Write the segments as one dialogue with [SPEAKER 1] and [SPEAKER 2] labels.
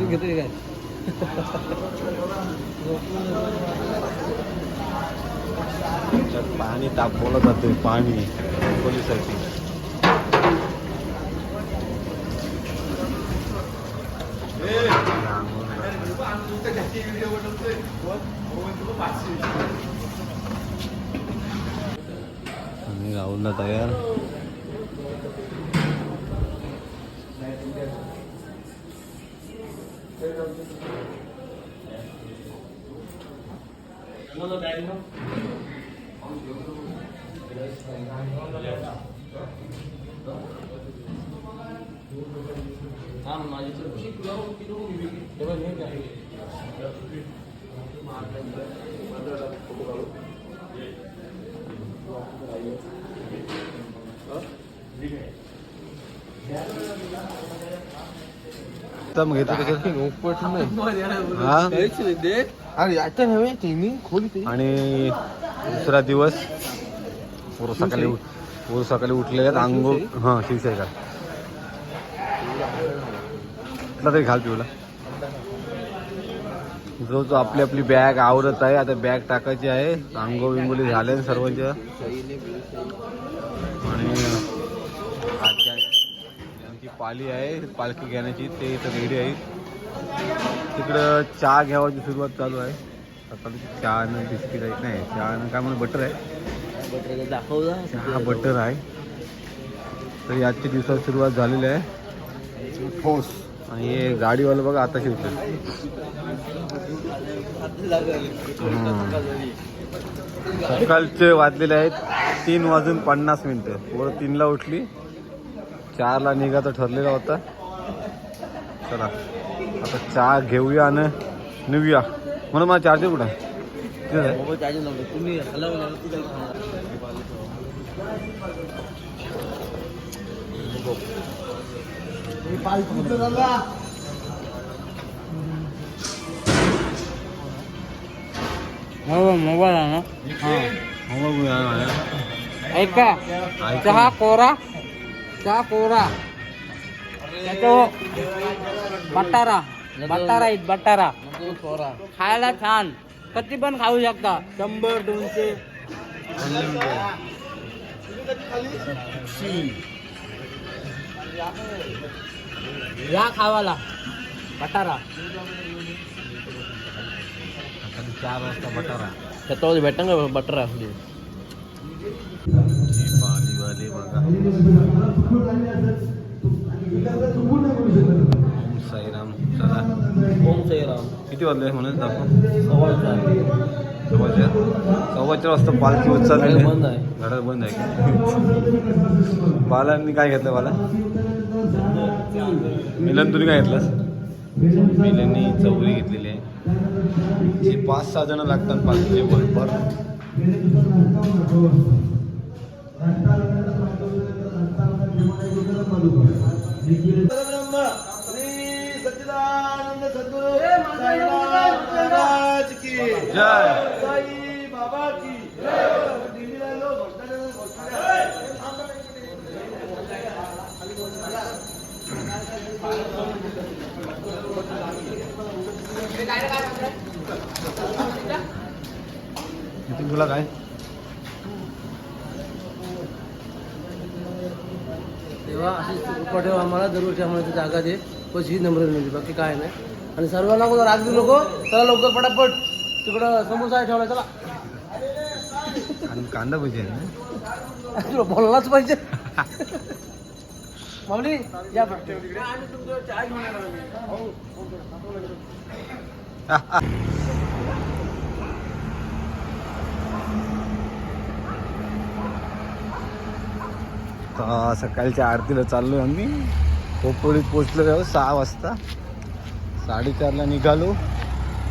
[SPEAKER 1] घेतोय काय
[SPEAKER 2] पाणी तापवलं जाते पाणी. पोलीसाठी राहुलला तयार तर मग घेतो कशात हा
[SPEAKER 1] अरे आता नव्हे तिन्ही खोली ते
[SPEAKER 2] आणि दुसरा दिवस पोरं सकाळी पोरं सकाळी उठले आहेत आंघोळ हां शिवशाही का कुठला तरी घाल पिवला जो जो आपली आपली बॅग आवरत आहे आता बॅग टाकायची आहे आंघोळ विंगोली झाले सर्वांच्या आणि पाली आहे पालखी घेण्याची. ते इथं रेडी आहे तिकडं चहा घ्यावाची सुरुवात चालू आहे. सकाळी चहा आणि बिस्किट आहे. नाही चहा आणि काय म्हणून बटर आहे.
[SPEAKER 1] दाखव
[SPEAKER 2] चहा बटर आहे. तरी आजच्या दिवसात सुरुवात झालेली आहे.
[SPEAKER 1] ठोस.
[SPEAKER 2] आणि हे गाडीवाला बघा आता शिवतो सकाळचे वाजलेले आहेत. तीन वाजून पन्नास मिनिटं. पोरं तीनला उठली. चारला निघायचं ठरलेला होता चला आता चहा घेऊया आणि निघूया म्हणून मला चार्जर कुठं?
[SPEAKER 1] मोबाईल मोबाईल आहे ना
[SPEAKER 2] हो.
[SPEAKER 1] ऐका
[SPEAKER 2] ऐका.
[SPEAKER 1] चहा कोरा चहा कोरा त्याचं हो. बटारा. बटारा आहेत बटारा. खायला छान. कधी पण खाऊ शकता. शंभर दोनशे. या खावाला. बटारा.
[SPEAKER 2] चार वाजता बटारा.
[SPEAKER 1] त्याच्यावर भेटन का बटारा?
[SPEAKER 2] पालीवाले बघा. ओम साईराम. चला.
[SPEAKER 1] ओम साईराम.
[SPEAKER 2] किती वाजले म्हणून आपण
[SPEAKER 1] सव्वा.
[SPEAKER 2] सव्वा चार. सव्वा चार वाजता पालखी
[SPEAKER 1] गाड्या बंद आहे.
[SPEAKER 2] गाड्या बंद आहे. बालांनी काय घेतलं बाला? मिलन तुम्ही काय घेतलंस? मिलननी चौरी घेतलेली आहे. जे पाच सहा जण लागतात पालखीचे बरोबर जय नितीन तुला काय
[SPEAKER 1] तेव्हा अशी कृपा ठेवा आम्हाला दरवर्षी आम्हाला ती जागा दे. बस ही नंबर मिळते बाकी काय नाही. आणि सर्वांना कोण राग देऊ नको चला लवकर पटापट. तिकडं समोसा ठेवला चला.
[SPEAKER 2] आणि कांदा भजी आहे ना?
[SPEAKER 1] तुला बोललाच पाहिजे. माऊली या चहा घेऊन
[SPEAKER 2] आता सकाळच्या आरतीला चाललो आम्ही. खोपोळीत पोचलो आहोत हो, सहा वाजता. साडेचारला निघालो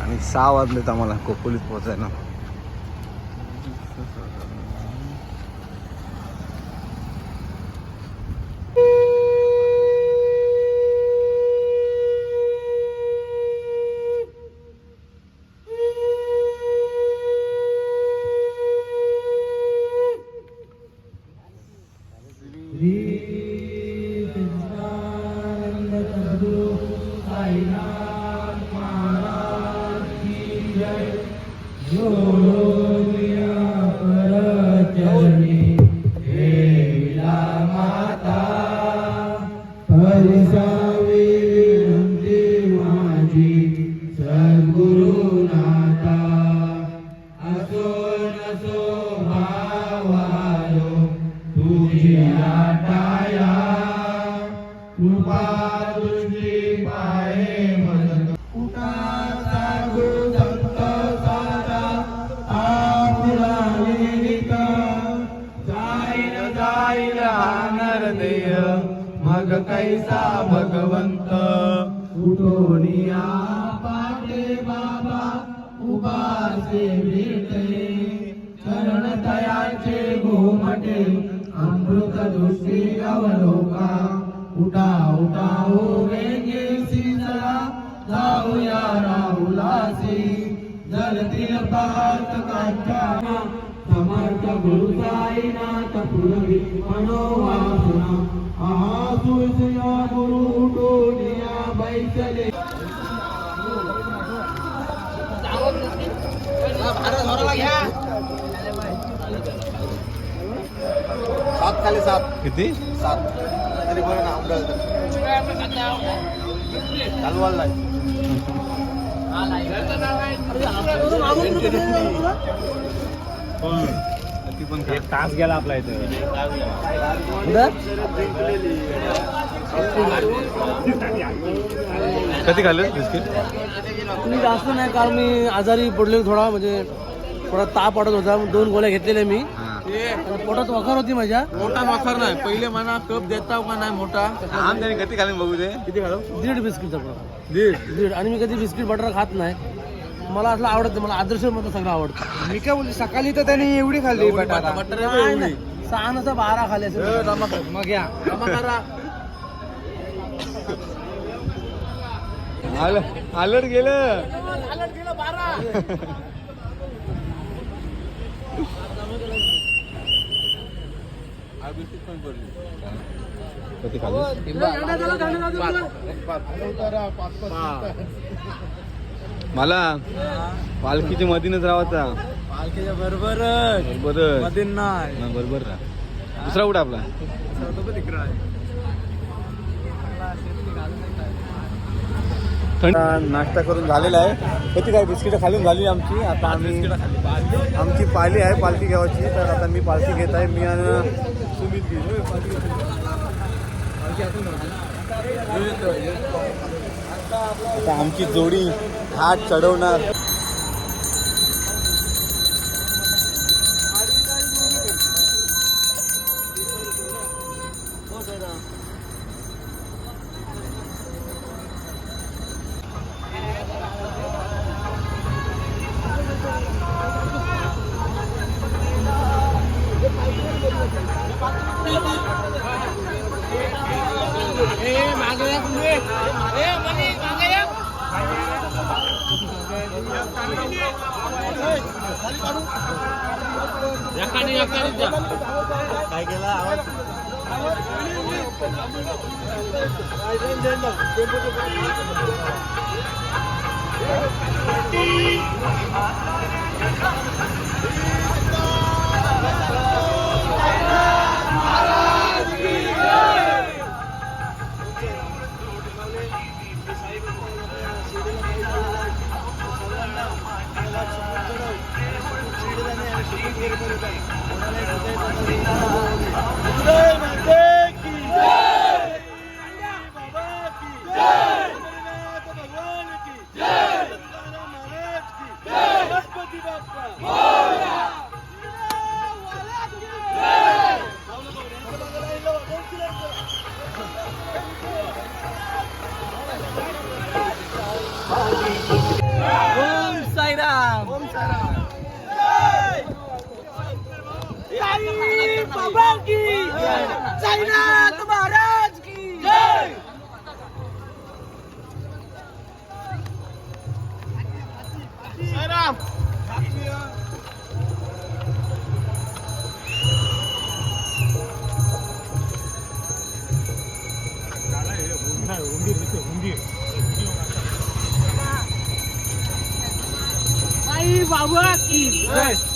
[SPEAKER 2] आणि सहा वाजलेत आम्हाला खोपोलीत पोचायला
[SPEAKER 1] Hari Sahib. संत. उठोनिया पाटे बाबा? उपासे भेटले चरण तयाचे घोमटे अमृत दृष्टी अवलोका. उठा उठा हो वेगे सीजला जाऊया राहुलासी जलतील पाहत काच्या समर्थ गुरु साईनाथ पुरवी मनोवासना. आहा गुरु
[SPEAKER 3] सात खाली सात
[SPEAKER 1] किती
[SPEAKER 3] सात तरी बरं ना नाही
[SPEAKER 1] पण एक तास गेला आपला इथे कधी खाल्लं बिस्किट
[SPEAKER 4] मी जास्त नाही कारण मी आजारी पडलेलो थोडा म्हणजे थोडा ताप वाटत होता दोन गोळ्या घेतलेल्या मी. पोटात वखर होती माझ्या.
[SPEAKER 3] मोठा माखर नाही. पहिले म्हणा कप देता का नाही मोठा?
[SPEAKER 1] आम त्याने कधी खाल्लं बघू दे
[SPEAKER 3] किती खालो
[SPEAKER 4] दीड बिस्किटचा
[SPEAKER 3] दीड?
[SPEAKER 4] दीड. आणि मी कधी बिस्किट बटर खात नाही. मला असलं आवडत. मला आदर्श मधलं सगळं आवडतं.
[SPEAKER 3] मी काय बोलली सकाळी तर त्याने एवढी खाल्ली बटाटा.
[SPEAKER 4] नाही. सहा नसा बारा खाले असेल.
[SPEAKER 3] मग या.
[SPEAKER 1] आलं आलट गेलं. मला पालखीच्या मधीनच राहायचा
[SPEAKER 3] पालखीच्या बरोबर
[SPEAKER 1] बरोबर
[SPEAKER 3] मधीन नाही.
[SPEAKER 1] हा, बरोबर राहा. दुसरा कुठं आपला? थंड नाश्ता करून झालेला आहे. कधी काय बिस्किटं खालून झाली आमची. आता आम्ही आमची पाली आहे पालखी घ्यावाची तर आता मी पालखी घेत आहे. मी आणि सुमित आता आमची जोडी हात चढवणार.
[SPEAKER 3] काय केला आवाज
[SPEAKER 4] ओम बाबा की। साईनाथ महाराज की। जय। बाबा की।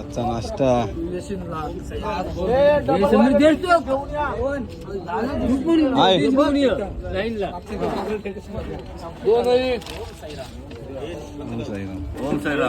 [SPEAKER 2] আচ্ছা নাস্তা ओम साईराम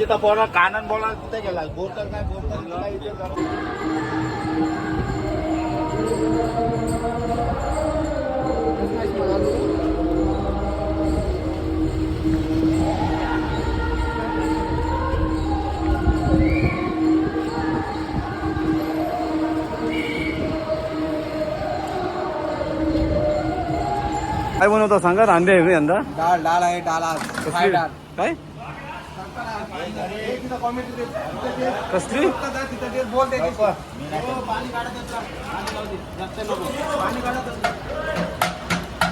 [SPEAKER 4] तर पोरा कानन बोला तिथे गेला बोलतात काय बोलतात
[SPEAKER 2] काय बनवता सांगा? रांदे आहे यंदा?
[SPEAKER 4] डाळ डाळ आहे डाळ आज. फ्राय डाळ.
[SPEAKER 2] काय? कसली?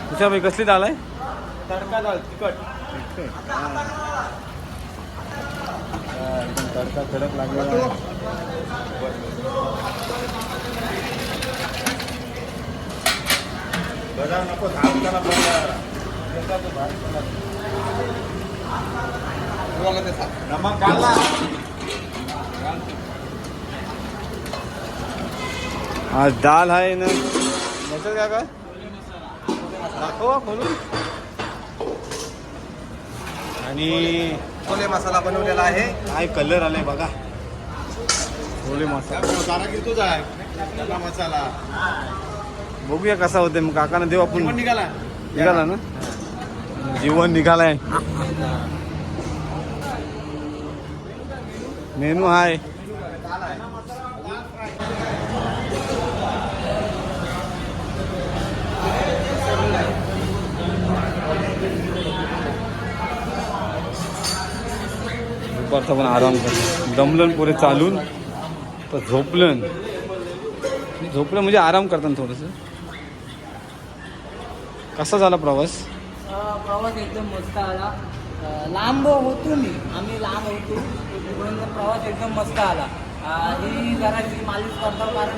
[SPEAKER 2] तुझ्या बाई कसली डाळ आहे?
[SPEAKER 4] तडका डाळ तिखट. तडका कडक लागला नको नमक घाला
[SPEAKER 2] आज डाळ आहे ना. याच्यात काय काय? दाखवा खोलून. आणि
[SPEAKER 4] छोले मसाला बनवलेला आहे.
[SPEAKER 2] काय कलर आलाय बघा. छोले मसाला.
[SPEAKER 4] कारागीर तुझा आहे मसाला.
[SPEAKER 2] बघूया कसा होते मग काकांना देऊ आपण.
[SPEAKER 4] पण निघाला.
[SPEAKER 2] निघाला ना? जीवन निघालाय मेनू हाय. दुपारचा पण आराम करतो दमलन पुरे चालून तर झोपलन झोपलं म्हणजे आराम करताना थोडंसं. कसा झाला प्रवास?
[SPEAKER 1] प्रवास एकदम मस्त आला. लांब होतो मी. आम्ही लांब होतो. प्रवास एकदम मस्त आला. ही जराची मालिश करतो कारण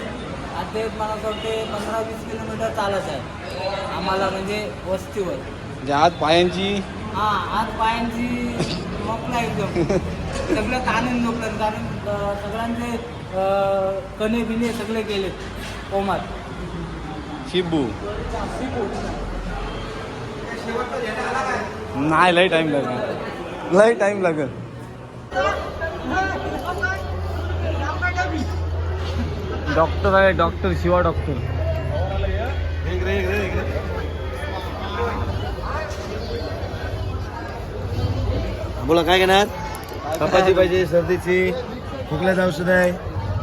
[SPEAKER 1] आता मला असं वाटते पंधरा वीस किलोमीटर चालत आहे. आम्हाला म्हणजे वस्तीवर.
[SPEAKER 2] म्हणजे आज पायांची?
[SPEAKER 1] हा आज पायांची मोकला एकदम. सगळं ताणून झोपलं कारण सगळ्यांचे कणे बिणे सगळे गेले कोमात.
[SPEAKER 2] शिबू. नाही लई टाइम लागेल. लई टाइम लागेल. डॉक्टर आहे डॉक्टर शिवा डॉक्टर
[SPEAKER 4] बोला काय घेणार? कपाची पाहिजे सर्दीची. खोकल्याचं औषध आहे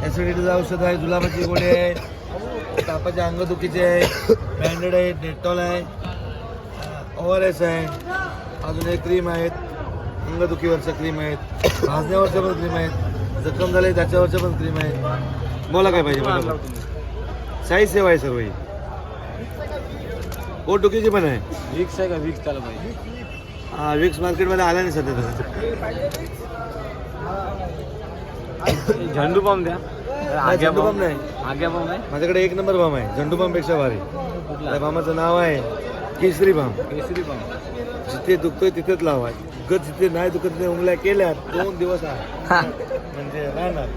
[SPEAKER 4] ऍसिडिटीचं औषध आहे जुलाबाची गोळी आहे तापाच्या अंगदुखीचे आहे बँडेड आहे डेटॉल आहे. ओ आर एस आहे अजून एक क्रीम आहेत अंगदुखीवरच्या क्रीम आहेत भाजण्यावरच्या पण क्रीम आहेत जखम झाले त्याच्यावरच्या पण क्रीम आहेत बोला काय पाहिजे बोला साई सेवा आहे सर्व ही पोटदुखीची पण आहे.
[SPEAKER 2] विक्स आहे का? विक्स त्याला पाहिजे.
[SPEAKER 4] हा विक्स मार्केटमध्ये आला नाही सध्या तसं
[SPEAKER 2] झंडू बॉम्ब द्या. आग्या
[SPEAKER 4] झंडू
[SPEAKER 2] बॉम्ब
[SPEAKER 4] बॉम्ब नाही.
[SPEAKER 2] आग्या बॉम्ब आहे?
[SPEAKER 4] माझ्याकडे एक नंबर बाम आहे. झंडू बामपेक्षा भारी. त्या बामाचं नाव आहे केसरी बाम.
[SPEAKER 2] केसरी बॉम्ब
[SPEAKER 4] जिथे दुखतोय तिथेच लावा उगाच जिथे नाही दुखत नाही उंगल्या केल्या दोन दिवस आहे. म्हणजे राहणार.